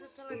আমি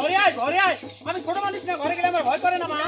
ঘরে আয় ঘরে আয় আমি ছোট মানুষ না, ঘরে গেলে আমার ভয় করে না, মা